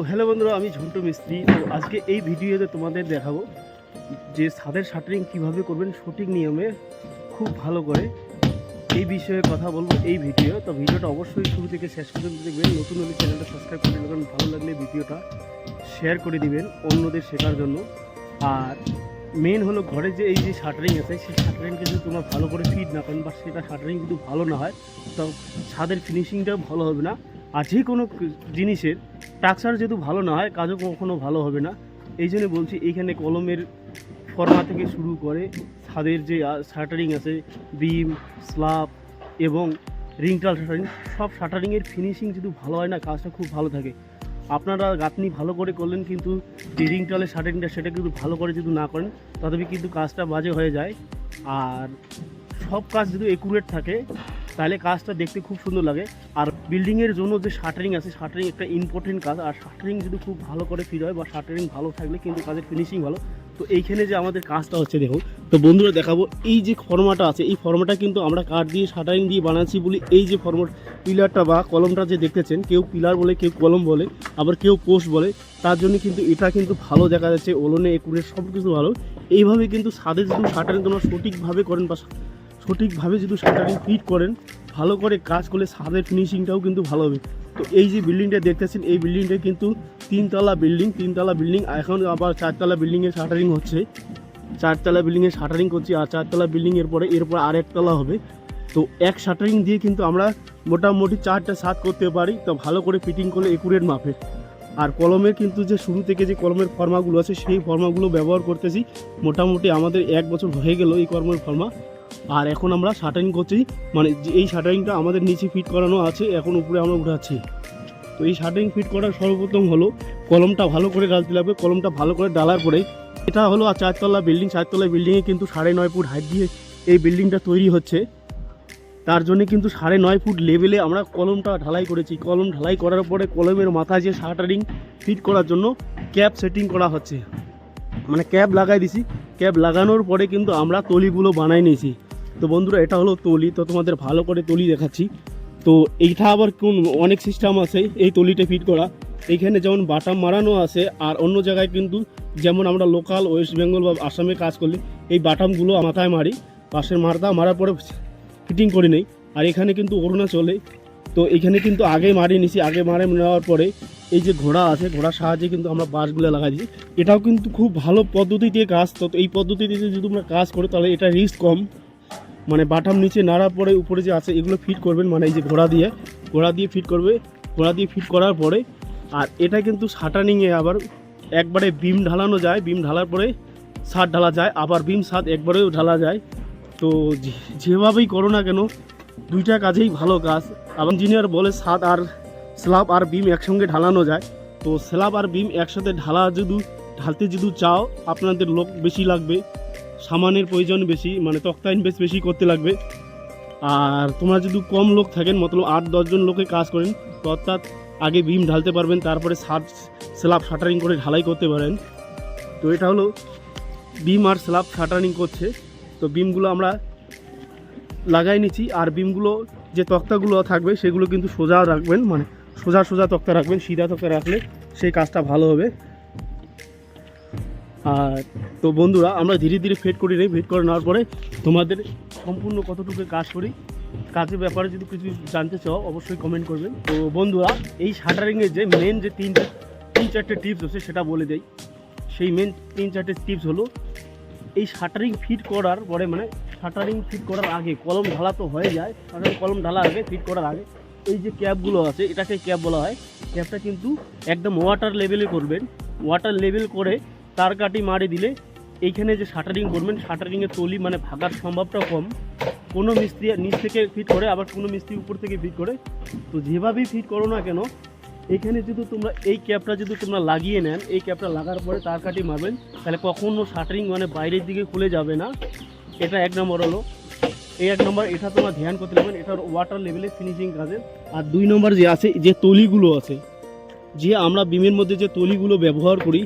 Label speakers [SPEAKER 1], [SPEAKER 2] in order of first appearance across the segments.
[SPEAKER 1] তো হ্যালো বন্ধুরা, আমি ঝন্টু মিস্ত্রি। তো আজকে এই ভিডিওতে তোমাদের দেখাবো যে ছাদের শাটারিং কীভাবে করবেন সঠিক নিয়মে, খুব ভালো করে। এই বিষয়ে কথা বলব এই ভিডিও। তো ভিডিওটা অবশ্যই শুরু থেকে শেষ পর্যন্ত দেখবেন। নতুন হলে চ্যানেলটা সাবস্ক্রাইব করে নেবেন, ভালো লাগলে ভিডিওটা শেয়ার করে দিবেন অন্যদের শেখার জন্য। আর মেন হলো ঘরে যে এই যে শাটারিং আছে, সেই শাটারিংকে যদি তোমরা ভালো করে ফিট না করেন বা সেটা শাটারিং যদি ভালো না হয়, তো ছাদের ফিনিশিংটাও ভালো হবে না। আর যে কোনো জিনিসের টাকচার যেহেতু ভালো না হয়, কাজও কখনো ভালো হবে না। এই জন্য বলছি, এইখানে কলমের ফর্মা থেকে শুরু করে ছাদের যে শাটারিং আছে, বিম, স্ল্যাব এবং রিংটাল শাটারিং, সব শাটারিংয়ের ফিনিশিং যদি ভালো হয় না, কাজটা খুব ভালো থাকে। আপনারা গাঁথনি ভালো করে করলেন কিন্তু যে রিংটালের শাটারিংটা সেটা কিন্তু ভালো করে যদি না করেন, তথাপি কিন্তু কাজটা বাজে হয়ে যায়। আর সব কাজ যদি একুরেট থাকে তাহলে কাজটা দেখতে খুব সুন্দর লাগে। আর বিল্ডিংয়ের জন্য যে শাটারিং আছে শাটারিং একটা ইম্পর্টেন্ট কাজ। আর শাটারিং যদি খুব ভালো করে ফিট হয় বা শাটারিং ভালো থাকলে কিন্তু কাজের ফিনিশিং ভালো। তো এইখানে যে আমাদের কাজটা হচ্ছে দেখো তো বন্ধুরা দেখাবো, এই যে ফর্মাটা আছে, এই ফর্মাটা কিন্তু আমরা কাঠ দিয়ে শাটারিং দিয়ে বানাচ্ছি বলি এই যে ফর্মাট পিলারটা বা কলমটা যে দেখতেছেন, কেউ পিলার বলে, কেউ কলম বলে, আবার কেউ পোস্ট বলে, তার জন্য কিন্তু এটা কিন্তু ভালো দেখা যাচ্ছে, ওলনে একুরে সব কিছু ভালো। এইভাবে কিন্তু ছাদে যদি শাটারিং তোমরা সঠিকভাবে করেন বা সঠিকভাবে যদি শাটারিং ফিট করেন, ভালো করে কাজ করলে ছাদের ফিনিশিংটাও কিন্তু ভালো হবে। তো এই যে বিল্ডিংটা দেখতেছেন, এই বিল্ডিংটা কিন্তু তিনতলা বিল্ডিং তিনতলা বিল্ডিং এখন আবার চারতলা বিল্ডিংয়ের শাটারিং হচ্ছে। চারতলা বিল্ডিংয়ে শাটারিং করছি, আর চারতলা বিল্ডিংয়ের পরে এরপর আর একতলা হবে। তো এক শাটারিং দিয়ে কিন্তু আমরা মোটামুটি চারটা সাত করতে পারি, তো ভালো করে ফিটিং করলে একুরেট মাপের আর কলমের কিন্তু যে শুরু থেকে যে কলমের ফর্মাগুলো আছে, সেই ফর্মাগুলো ব্যবহার করতেছি। মোটামুটি আমাদের এক বছর হয়ে গেল এই কর্মের ফর্মা আর এখন আমরা শাটারিং করছি। মানে এই শাটারিংটা আমাদের নিচে ফিট করানো আছে, এখন উপরে আমরা উঠাচ্ছি। তো এই শাটারিং ফিট করার সর্বপ্রথম হলো কলমটা ভালো করে ডালতে লাগবে, কলমটা ভালো করে ডালার পরে। এটা হলো আর চারতলা বিল্ডিং, চারতলা বিল্ডিংয়ে কিন্তু সাড়ে নয় ফুট হাইট দিয়ে এই বিল্ডিংটা তৈরি হচ্ছে। তার জন্য কিন্তু সাড়ে নয় ফুট লেভেলে আমরা কলমটা ঢালাই করেছি। কলম ঢালাই করার পরে কলমের মাথায় যে শাটারিং ফিট করার জন্য ক্যাপ সেটিং করা হচ্ছে। মানে ক্যাব লাগাই দিছি। ক্যাব লাগানোর পরে কিন্তু আমরা তলিগুলো বানাই নিয়েছি। তো বন্ধুরা, এটা হলো তলি। তো তোমাদের ভালো করে তলি দেখাচ্ছি। তো এইটা আবার কোন, অনেক সিস্টেম আছে এই তলিটা ফিট করা। এইখানে যেমন বাটাম মারানো আছে, আর অন্য জায়গায় কিন্তু যেমন আমরা লোকাল ওয়েস্ট বেঙ্গল বা আসামে কাজ করলে এই বাটামগুলো মাথায় মারি, পাশের মারদা মারার পরে ফিটিং করে নেই। আর এখানে কিন্তু অরুণাচলে তো এখানে কিন্তু আগে মারি নিছি, আগে মারে নেওয়ার পরে এই যে ঘোড়া আছে, ঘোড়ার সাহায্যে কিন্তু আমরা বাঁশগুলো লাগাই দিই এটাও কিন্তু খুব ভালো পদ্ধতিতে কাজ, তো এই পদ্ধতিতে যদি তোমরা কাজ করো তাহলে এটা রিস্ক কম। মানে বাটাম নিচে নাড়ার পরে উপরে যে আছে, এগুলো ফিট করবেন মানে এই যে ঘোড়া দিয়ে ঘোড়া দিয়ে ফিট করবে, ঘোড়া দিয়ে ফিট করার পরে, আর এটা কিন্তু শাটানিংয়ে আবার একবারে বিম ঢালানো যায়, বিম ঢালার পরে ছাদ ঢালা যায়, আবার বিম ছাদ একবারেও ঢালা যায়। তো যেভাবেই করো না কেন দুইটা কাজেই ভালো কাজ। আবার ইঞ্জিনিয়ার বলে ছাদ আর স্ল্যাব আর বিম একসঙ্গে ঢালানো যায়। তো স্ল্যাব আর বিম একসাথে ঢালা যদি, ঢালতে যদি চাও, আপনাদের লোক বেশি লাগবে। সামানের প্রয়োজন বেশি মানে তক্তা ইনভেস্ট বেশি করতে লাগবে। আর তোমরা যদি কম লোক থাকেন, মতলব আট দশজন লোকে কাজ করেন, তো অর্থাৎ আগে বিম ঢালতে পারবেন, তারপরে সাত স্ল্যাব শাটারিং করে ঢালাই করতে পারেন। তো এটা হলো বিম আর স্ল্যাব শাটারিং করছে। তো বিমগুলো আমরা লাগাই নিচ্ছি। আর বিমগুলো, যে তক্তাগুলো থাকবে, সেগুলো কিন্তু সোজা রাখবেন মানে সোজা সোজা তক্তা রাখবেন, সিধা তক্তা রাখলে সেই কাজটা ভালো হবে। আর তো বন্ধুরা, আমরা ধীরে ধীরে ফেট করি নেই ফেট করে নেওয়ার পরে তোমাদের সম্পূর্ণ কতটুকু কাজ করি, কাজের ব্যাপারে যদি কিছু জানতে চাও, অবশ্যই কমেন্ট করবেন। তো বন্ধুরা, এই শাটারিংয়ের যে মেন যে তিনটে, তিন চারটে টিপস আছে, সেটা বলে দেয় সেই মেন তিন চারটে টিপস হলো, এই শাটারিং ফিট করার পরে মানে শাটারিং ফিট করার আগে, কলম ঢালা তো হয়ে যায় শাটারিং কলম ঢালা আগে ফিট করার আগে। এই যে ক্যাপগুলো আছে, এটাকে ক্যাপ বলা হয়। ক্যাপটা কিন্তু একদম ওয়াটার লেভেলে করবেন। ওয়াটার লেভেল করে তার কাটি মারি দিলে এইখানে যে শাটারিং করবেন শাটারিংয়ের তলি মানে ভাগার সম্ভবটা কম। কোনো মিস্ত্রি নিচ থেকে ফিট করে, আবার কোনো মিস্ত্রি উপর থেকে ফিট করে। তো যেভাবেই ফিট করো না কেন এখানে যদি তোমরা এই ক্যাপটা যদি তোমরা লাগিয়ে নেন, এই ক্যাপটা লাগার পরে তার কাটি মারবেন, তাহলে কখনো শাটারিং মানে বাইরের দিকে খুলে যাবে না। এটা এক নম্বর হলো। এই এক নম্বর, এটা তোমরা ধ্যান করতে পারবেন এটার ওয়াটার লেভেলে ফিনিশিং কাজের আর দুই নম্বর যে আছে, যে তলিগুলো আছে, যে আমরা বিমের মধ্যে যে তলিগুলো ব্যবহার করি,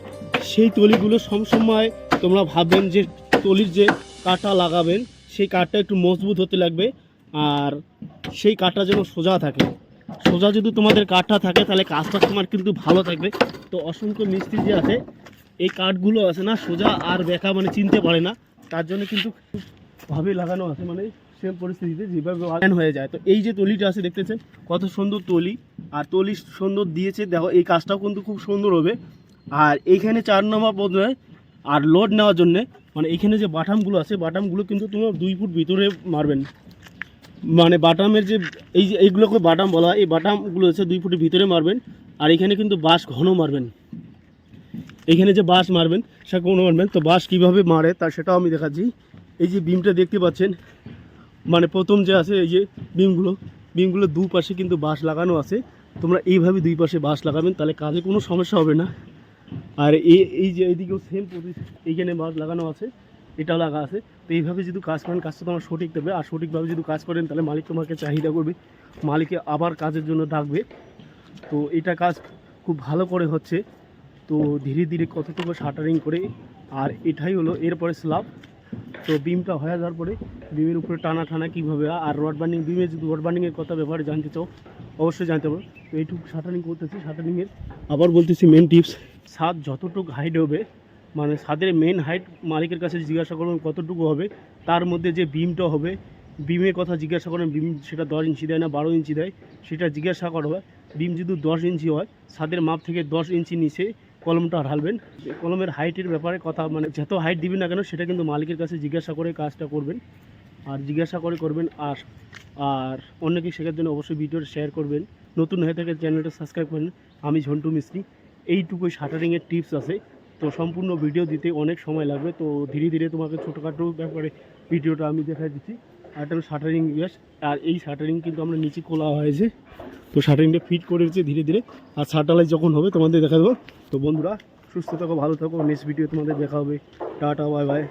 [SPEAKER 1] সেই তলিগুলো সবসময় তোমরা ভাববেন যে তলির যে কাটা লাগাবেন, সেই কাঠটা একটু মজবুত হতে লাগবে, আর সেই কাঠটা যেন সোজা থাকে। সোজা যদি তোমাদের কাঠটা থাকে, তাহলে কাজটা তোমার কিন্তু ভালো থাকবে। তো অসংখ্য মিস্ত্রি যে আছে, এই কাঠগুলো আছে না, সোজা আর বেকা মানে চিনতে পারে না। তার জন্য কিন্তু ভাবে লাগানো আছে মানে সেম পরিস্থিতিতে যেভাবে লাগানো হয়ে যায়। তো এই যে তলিটা আছে, দেখতেছেন? কত সুন্দর তলি। আর তলি সুন্দর দিয়েছে, দেখো, এই কাজটাও কিন্তু খুব সুন্দর হবে। আর এইখানে চার নম্বর নয় আর লোড নেওয়ার জন্যে মানে এখানে যে বাটামগুলো আছে, বাটামগুলো কিন্তু তোমার দুই ফুট ভিতরে মারবেন। মানে বাটামের যে, এই যে, এইগুলোকে বাটাম বলা হয়, এই বাটামগুলো হচ্ছে দুই ফুটের ভিতরে মারবেন। আর এখানে কিন্তু বাঁশ ঘন মারবেন। এখানে যে বাঁশ মারবেন সে ঘন মারবেন? তো বাঁশ কীভাবে মারে, তা সেটাও আমি দেখাচ্ছি। এই যে বিমটা দেখতে পাচ্ছেন মানে প্রথম যে আছে, এই যে বিমগুলো বিমগুলো দুপাশে কিন্তু বাঁশ লাগানো আছে। তোমরা এইভাবে দুই পাশে বাঁশ লাগাবেন, তাহলে কাজে কোনো সমস্যা হবে না। আর এই এই যে এইদিকেও সেম এইখানে বাঁশ লাগানো আছে এটাও লাগা আছে। তো এইভাবে যদি কাজ করেন কাজটা তোমার সঠিক দেবে। আর সঠিকভাবে যদি কাজ করেন, তাহলে মালিক তোমাকে চাহিদা করবে। মালিকে আবার কাজের জন্য ডাকবে। তো এটা কাজ খুব ভালো করে হচ্ছে। তো ধীরে ধীরে কতটুকু শাটারিং করে, আর এটাই হলো এরপরে স্ল্যাব। তো বিমটা হয়ে যাওয়ার পরে বিমের উপরে টানা টানা কীভাবে, আর রড বার্নিং বিমের যদি রড বার্নিংয়ের কথা ব্যাপারে জানতে চাও, অবশ্যই জানতে পারো। তো এইটুকু শাটারিং করতেছি শাটারিংয়ের আবার বলতেছি মেন টিপস ছাদ যতটুকু হাইট হবে মানে ছাদের মেন হাইট মালিকের কাছে জিজ্ঞাসা করবেন কতটুকু হবে, তার মধ্যে যে বিমটা হবে, বিমের কথা জিজ্ঞাসা করেন, বিম সেটা দশ ইঞ্চি দেয় না বারো ইঞ্চি দেয়, সেটা জিজ্ঞাসা করা হয়। বিম যদি দশ ইঞ্চি হয় ছাদের মাপ থেকে দশ ইঞ্চি নিচে কলমটা ঢালবেন। কলমের হাইটের ব্যাপারে কথা মানে যত হাইট দিবেন না কেন, সেটা কিন্তু মালিকের কাছে জিজ্ঞাসা করে কাজটা করবেন। আর জিজ্ঞাসা করে করবেন, আর আর অন্যকে শেখার জন্য অবশ্যই ভিডিওটা শেয়ার করবেন। নতুন হয়ে থাকে চ্যানেলটা সাবস্ক্রাইব করেন। আমি ঝন্টু মিস্ত্রি। এইটুকুই শাটারিংয়ের টিপস আছে। তো সম্পূর্ণ ভিডিও দিতে অনেক সময় লাগবে। তো ধীরে ধীরে তোমাকে ছোটোখাটো ব্যাপারে ভিডিওটা আমি দেখাই দিচ্ছি। আর একটা শাটারিং গ্যাস আর এই শাটারিং কিন্তু আমরা নিচে খোলা হয়েছে। তো শাটারিংটা ফিট করে দিচ্ছে ধীরে ধীরে। আর শাটালাই যখন হবে, তোমাদের দেখা দেবো। তো বন্ধুরা, সুস্থ থাকো, ভালো থাকো। নেক্সট ভিডিও তোমাদের দেখা হবে। Tata bye bye